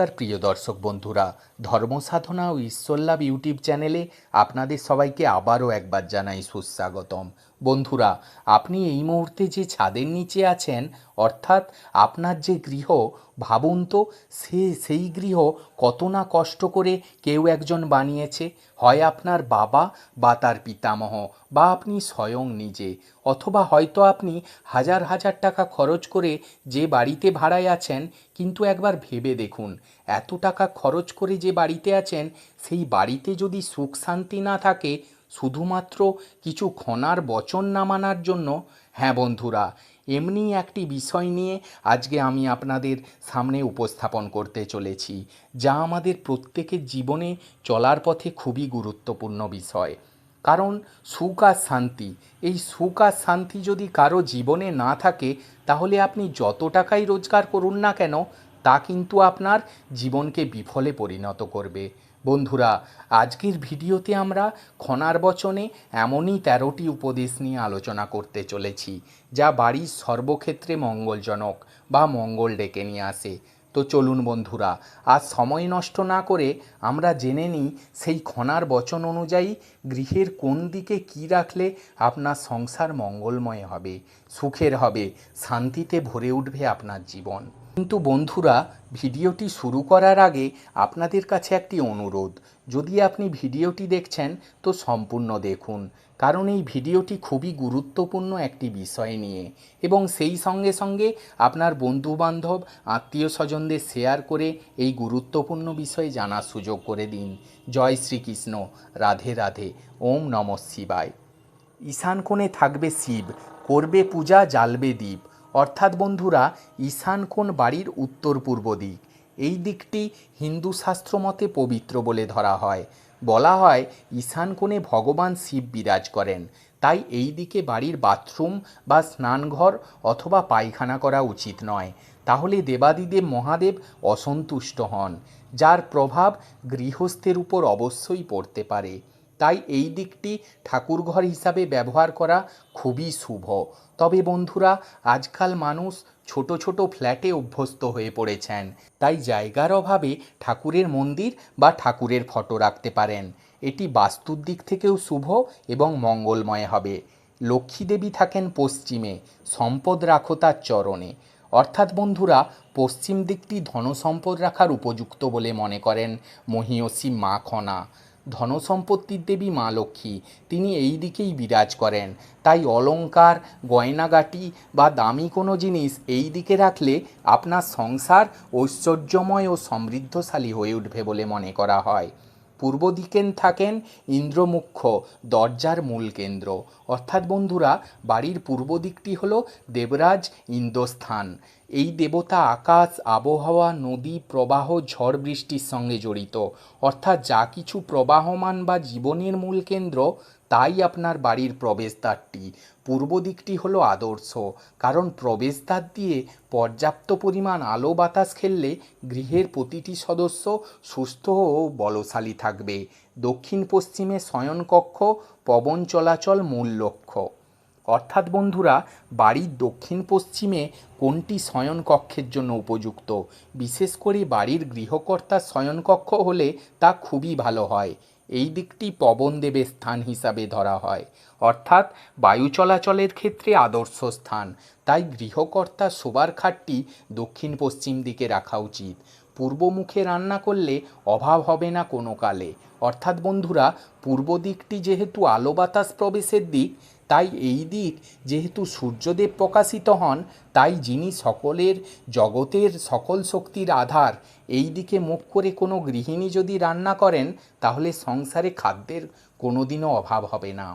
নমস্কার, প্রিয় দর্শক বন্ধুরা। ধর্ম সাধনা ও ঈশ্বরলাভ ইউটিউব চ্যানেলে আপনাদের সবাইকে আবারও একবার জানাই সুস্বাগতম। বন্ধুরা, আপনি এই মুহূর্তে যে ছাদের নিচে আছেন, অর্থাৎ আপনার যে গৃহ, ভাবুন তো সে, সেই গৃহ কত না কষ্ট করে কেউ একজন বানিয়েছে। হয় আপনার বাবা বা তার পিতামহ, বা আপনি স্বয়ং নিজে, অথবা হয়তো আপনি হাজার হাজার টাকা খরচ করে যে বাড়িতে ভাড়ায় আছেন, কিন্তু একবার ভেবে দেখুন, এত টাকা খরচ করে যে বাড়িতে আছেন, সেই বাড়িতে যদি সুখ শান্তি না থাকে শুধুমাত্র কিছু খনার বচন না মানার জন্য হ্যাঁ বন্ধুরা, এমনি একটি বিষয় নিয়ে আজকে আমি আপনাদের সামনে উপস্থাপন করতে চলেছি, যা আমাদের প্রত্যেকের জীবনে চলার পথে খুবই গুরুত্বপূর্ণ বিষয়। কারণ সুখ আর শান্তি, এই সুখ আর শান্তি যদি কারও জীবনে না থাকে, তাহলে আপনি যত টাকাই রোজগার করুন না কেন তা কিন্তু আপনার জীবনকে বিফলে পরিণত করবে। বন্ধুরা, আজকের ভিডিওতে আমরা খনার বচনে এমনই তেরোটি উপদেশ নিয়ে আলোচনা করতে চলেছি, যা বাড়ির সর্বক্ষেত্রে মঙ্গলজনক বা মঙ্গল ডেকে নিয়ে আসে। তো চলুন বন্ধুরা আর সময় নষ্ট না করে আমরা জেনে নিই সেই খনার বচন অনুযায়ী গৃহের কোন দিকে কি রাখলে আপনার সংসার মঙ্গলময় হবে, সুখের হবে, শান্তিতে ভরে উঠবে আপনার জীবন। কিন্তু বন্ধুরা, ভিডিওটি শুরু করার আগে আপনাদের কাছে একটি অনুরোধ। যদি আপনি ভিডিওটি দেখছেন, তো সম্পূর্ণ দেখুন, কারণ এই ভিডিওটি খুবই গুরুত্বপূর্ণ একটি বিষয় নিয়ে। এবং সেই সঙ্গে সঙ্গে আপনার বন্ধুবান্ধব আত্মীয় স্বজনদের শেয়ার করে এই গুরুত্বপূর্ণ বিষয়ে জানার সুযোগ করে দিন। জয় শ্রীকৃষ্ণ, রাধে রাধে, ওম নম শিবায়। ঈশান কোণে থাকবে শিব, করবে পূজা, জ্বালবে দ্বীপ অর্থাৎ বন্ধুরা, ঈশান কোণ বাড়ির উত্তর পূর্ব দিক? এই দিকটি হিন্দু শাস্ত্র মতে পবিত্র বলে ধরা হয়। বলা হয়, ঈশান কোণে ভগবান শিব বিরাজ করেন। তাই এই দিকে বাড়ির বাথরুম বা স্নানঘর অথবা পায়খানা করা উচিত নয়। তাহলে দেবাদিদেব মহাদেব অসন্তুষ্ট হন, যার প্রভাব গৃহস্থের উপর অবশ্যই পড়তে পারে। তাই এই দিকটি ঠাকুরঘর হিসাবে ব্যবহার করা খুবই শুভ। তবে বন্ধুরা, আজকাল মানুষ ছোট ছোট ফ্ল্যাটে অভ্যস্ত হয়ে পড়েছেন। তাই জায়গার অভাবে ঠাকুরের মন্দির বা ঠাকুরের ফটো রাখতে পারেন। এটি বাস্তুর দিক থেকেও শুভ এবং মঙ্গলময় হবে। লক্ষ্মী দেবী থাকেন পশ্চিমে, সম্পদ রাখো তার চরণে। অর্থাৎ বন্ধুরা, পশ্চিম দিকটি ধনসম্পদ রাখার উপযুক্ত বলে মনে করেন মহিয়সী মা খনা। ধনসম্পত্তির দেবী মা লক্ষ্মী, তিনি এই দিকেই বিরাজ করেন। তাই অলঙ্কার গয়নাগাটি বা দামি কোনো জিনিস এই দিকে রাখলে আপনার সংসার ঐশ্বর্যময় ও সমৃদ্ধশালী হয়ে উঠবে বলে মনে করা হয়। পূর্ব দিকেন থাকেন ইন্দ্রমুখ্য, দরজার মূল কেন্দ্র। অর্থাৎ বন্ধুরা, বাড়ির পূর্ব দিকটি হল দেবরাজ ইন্দ্রস্থান এই দেবতা আকাশ, আবহাওয়া, নদী, প্রবাহ, ঝড় বৃষ্টির সঙ্গে জড়িত। অর্থাৎ যা কিছু প্রবাহমান বা জীবনের মূল কেন্দ্র, তাই আপনার বাড়ির প্রবেশদ্বারটি। পূর্ব দিকটি হলো আদর্শ, কারণ প্রবেশদ্বার দিয়ে পর্যাপ্ত পরিমাণ আলো বাতাস খেললে গৃহের প্রতিটি সদস্য সুস্থ ও বলশালী থাকবে। দক্ষিণ পশ্চিমে শয়নকক্ষ, পবন চলাচল মূল লক্ষ্য। অর্থাৎ বন্ধুরা, বাড়ির দক্ষিণ পশ্চিমে কোনটি শয়নকক্ষের জন্য উপযুক্ত? বিশেষ করে বাড়ির গৃহকর্তার শয়নকক্ষ হলে তা খুবই ভালো হয়। এই দিকটি পবনদেবের স্থান হিসাবে ধরা হয়। অর্থাৎ বায়ু চলাচলের ক্ষেত্রে আদর্শ স্থান। তাই গৃহকর্তা শোবার খাটটি দক্ষিণ পশ্চিম দিকে রাখা উচিত। পূর্ব মুখে রান্না করলে অভাব হবে না কোনো কালে। অর্থাৎ বন্ধুরা, পূর্ব দিকটি যেহেতু আলো বাতাস প্রবেশের দিক তাই এই দিক, যেহেতু সূর্যদেব প্রকাশিত হন, তাই যিনি সকলের, জগতের সকল শক্তির আধার, এই দিকে মুখ করে কোনো গৃহিণী যদি রান্না করেন, তাহলে সংসারে খাদ্যের কোনোদিনও অভাব হবে না।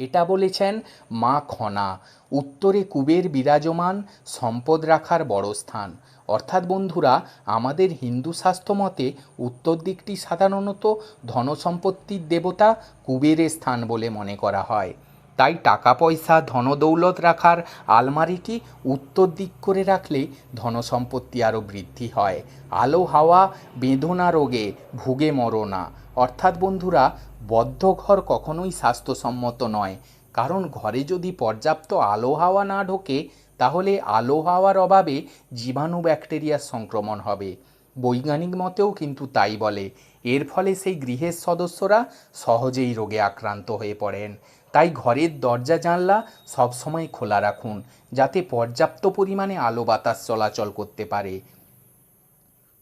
এটা বলেছেন মা খনা, উত্তরে কুবের বিরাজমান, সম্পদ রাখার বড় স্থান। অর্থাৎ বন্ধুরা, আমাদের হিন্দু শাস্ত্র মতে, উত্তর দিকটি সাধারণত ধনসম্পত্তির দেবতা কুবেরের স্থান বলে মনে করা হয়। তাই টাকা পয়সা ধনদৌলত রাখার আলমারিটি উত্তর দিক করে রাখলে ধনসম্পত্তি আরও বৃদ্ধি হয়? আলো, হাওয়া, বেদনা রোগে ভুগে মরো না অর্থাৎ বন্ধুরা, বদ্ধ ঘর কখনোই স্বাস্থ্যসম্মত নয়। কারণ ঘরে যদি পর্যাপ্ত আলো, হাওয়া না ঢোকে, তাহলে আলো, হাওয়ার অভাবে জীবাণু ব্যাকটেরিয়ার সংক্রমণ হবে। বৈজ্ঞানিক মতেও কিন্তু তাই বলে। এর ফলে সেই গৃহের সদস্যরা সহজেই রোগে আক্রান্ত হয়ে পড়েন। তাই ঘরের দরজা জানলা সবসময় খোলা রাখুন, যাতে পর্যাপ্ত পরিমাণে আলো বাতাস চলাচল করতে পারে।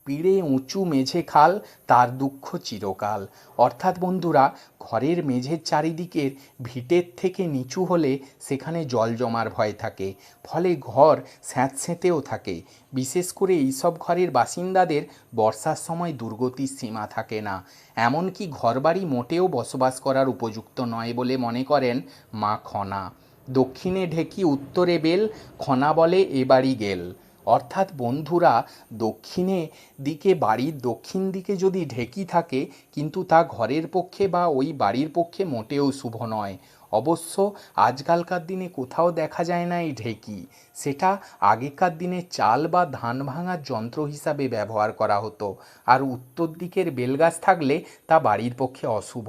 পিড়ে উঁচু মেঝে খাল, তার দুঃখ চিরকাল। অর্থাৎ বন্ধুরা, ঘরের মেঝের চারিদিকের ভিটের থেকে নিচু হলে সেখানে জল জমার ভয় থাকে। ফলে ঘর স্যাঁতস্যাঁতেও থাকে। বিশেষ করে এইসব ঘরের বাসিন্দাদের বর্ষার সময় দুর্গতির সীমা থাকে না। এমনকি ঘরবাড়ি মোটেও বসবাস করার উপযুক্ত নয় বলে মনে করেন মা খনা। দক্ষিণে ঢেকি, উত্তরে বেল, খনা বলে এ বাড়ি গেল। অর্থাৎ বন্ধুরা দক্ষিণে দিকে, বাড়ির দক্ষিণ দিকে যদি ঢেকি থাকে, কিন্তু তা ঘরের পক্ষে বা ওই বাড়ির পক্ষে মোটেও শুভ নয়। অবশ্য আজকালকার দিনে কোথাও দেখা যায় না এই ঢেকি। সেটা আগেকার দিনে চাল বা ধান ভাঙার যন্ত্র হিসাবে ব্যবহার করা হতো। আর উত্তর দিকের বেলগাছ থাকলে তা বাড়ির পক্ষে অশুভ,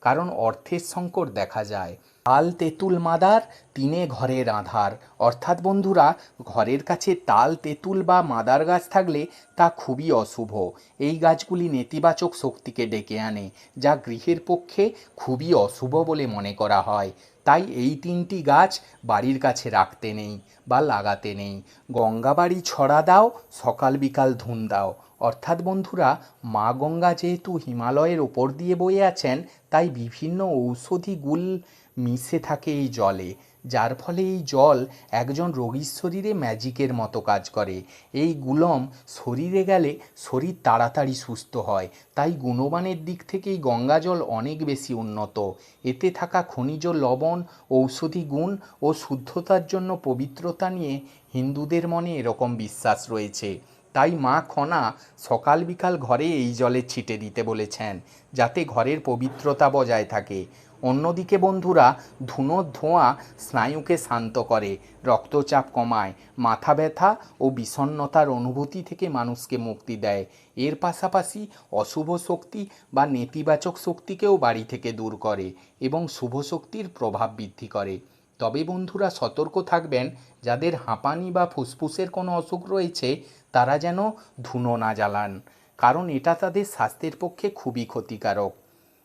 কারণ অর্থের সংকট দেখা যায়। তাল তেঁতুল মাদার, তিনে ঘরের আধার। অর্থাৎ বন্ধুরা, ঘরের কাছে তাল, তেঁতুল বা মাদার গাছ থাকলে তা খুবই অশুভ। এই গাছগুলি নেতিবাচক শক্তিকে ডেকে আনে, যা গৃহের পক্ষে খুবই অশুভ বলে মনে করা হয়। তাই এই তিনটি গাছ বাড়ির কাছে রাখতে নেই বা লাগাতে নেই। গঙ্গাবাড়ি ছড়া দাও, সকাল বিকাল ধুন দাও। অর্থাৎ বন্ধুরা, মা গঙ্গা যেহেতু হিমালয়ের ওপর দিয়ে বয়ে আছেন, তাই বিভিন্ন ঔষধি গুল মিশে থাকে এই জলে। যার ফলে এই জল একজন রোগীর শরীরে ম্যাজিকের মতো কাজ করে। এই গুলম শরীরে গেলে শরীর তাড়াতাড়ি সুস্থ হয়, তাই গুণমানের দিক থেকে এই গঙ্গা জল অনেক বেশি উন্নত। এতে থাকা খনিজ লবণ, ঔষধি গুণ ও শুদ্ধতার জন্য পবিত্রতা নিয়ে হিন্দুদের মনে এরকম বিশ্বাস রয়েছে। তাই মা খনা সকাল বিকাল ঘরে এই জলে ছিটে দিতে বলেছেন, যাতে ঘরের পবিত্রতা বজায় থাকে। অন্যদিকে বন্ধুরা ধুনোর ধোঁয়া স্নায়ুকে শান্ত করে, রক্তচাপ কমায়, মাথা ব্যথা ও বিষণ্ণতার অনুভূতি থেকে মানুষকে মুক্তি দেয়। এর পাশাপাশি অশুভ শক্তি বা নেতিবাচক শক্তিকেও বাড়ি থেকে দূর করে এবং শুভ শক্তির প্রভাব বৃদ্ধি করে। তবে বন্ধুরা সতর্ক থাকবেন, যাদের হাঁপানি বা ফুসফুসের কোনো অসুখ রয়েছে, তারা যেন ধুনো না জ্বালান, কারণ এটা তাদের স্বাস্থ্যের পক্ষে খুবই ক্ষতিকারক।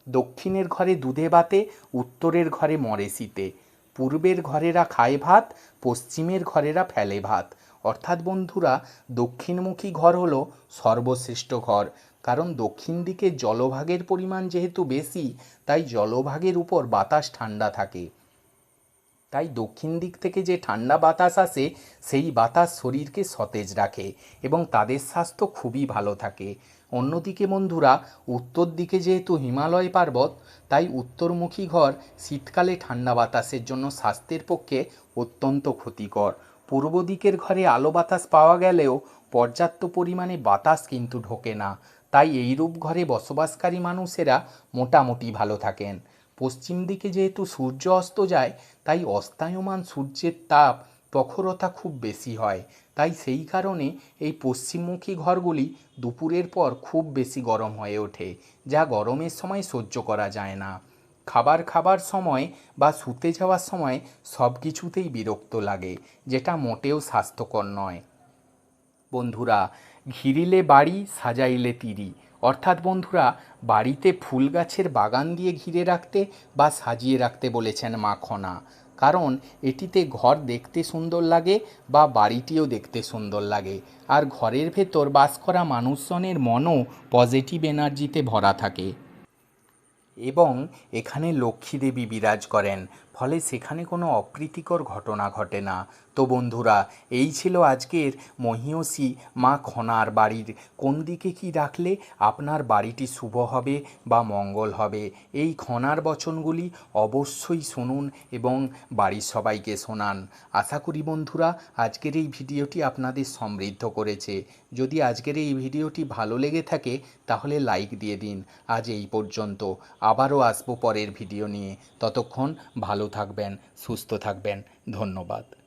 দক্ষিণের ঘরে দুধে বাতে উত্তরের ঘরে মরে শীতে, পূর্বের ঘরেরা খায় ভাত, পশ্চিমের ঘরেরা ফেলে ভাত। অর্থাৎ বন্ধুরা, দক্ষিণমুখী ঘর হলো সর্বশ্রেষ্ঠ ঘর, কারণ দক্ষিণ দিকে জলভাগের পরিমাণ যেহেতু বেশি, তাই জলভাগের উপর বাতাস ঠান্ডা থাকে। তাই দক্ষিণ দিক থেকে যে ঠান্ডা বাতাস আসে, সেই বাতাস শরীরকে সতেজ রাখে এবং তাদের স্বাস্থ্য খুবই ভালো থাকে। অন্যদিকে বন্ধুরা, উত্তর দিকে যেহেতু হিমালয় পর্বত, তাই উত্তরমুখী ঘর শীতকালে ঠান্ডা বাতাসের জন্য স্বাস্থ্যের পক্ষে অত্যন্ত ক্ষতিকর। পূর্ব দিকের ঘরে আলো বাতাস পাওয়া গেলেও পর্যাপ্ত পরিমাণে বাতাস কিন্তু ঢোকে না। তাই এইরূপ ঘরে বসবাসকারী মানুষেরা মোটামুটি ভালো থাকেন। পশ্চিম দিকে যেহেতু সূর্য অস্ত যায়, তাই অস্তায়মান সূর্যের তাপ প্রখরতা খুব বেশি হয়। তাই সেই কারণে এই পশ্চিমমুখী ঘরগুলি দুপুরের পর খুব বেশি গরম হয়ে ওঠে, যা গরমের সময় সহ্য করা যায় না। খাবার খাবার সময় বা শুতে যাওয়ার সময় সব কিছুতেই বিরক্ত লাগে, যেটা মোটেও স্বাস্থ্যকর নয়। বন্ধুরা, ঘিরিলে বাড়ি, সাজাইলে তিরি। অর্থাৎ বন্ধুরা, বাড়িতে ফুল গাছের বাগান দিয়ে ঘিরে রাখতে বা সাজিয়ে রাখতে বলেছেন মাখনা। কারণ এটিতে ঘর দেখতে সুন্দর লাগে বা বাড়িটিও দেখতে সুন্দর লাগে। আর ঘরের ভেতর বাস করা মানুষজনের মনও পজিটিভ এনার্জিতে ভরা থাকে। এবং এখানে লক্ষ্মীদেবী বিরাজ করেন, ফলে সেখানে কোনো অপ্রীতিকর ঘটনা ঘটে না। তো বন্ধুরা, এই ছিল আজকের মহিয়সী মা খনার বাড়ির। কোন দিকে কি রাখলে আপনার বাড়িটি শুভ হবে বা মঙ্গল হবে? এই খনার বচনগুলি অবশ্যই শুনুন এবং বাড়ির সবাইকে শোনান। আশা করি বন্ধুরা, আজকের এই ভিডিওটি আপনাদের সমৃদ্ধ করেছে। যদি আজকের এই ভিডিওটি ভালো লেগে থাকে, তাহলে লাইক দিয়ে দিন। আজ এই পর্যন্ত। আবারও আসব পরের ভিডিও নিয়ে। ততক্ষণ ভালো থাকবেন, সুস্থ থাকবেন। ধন্যবাদ।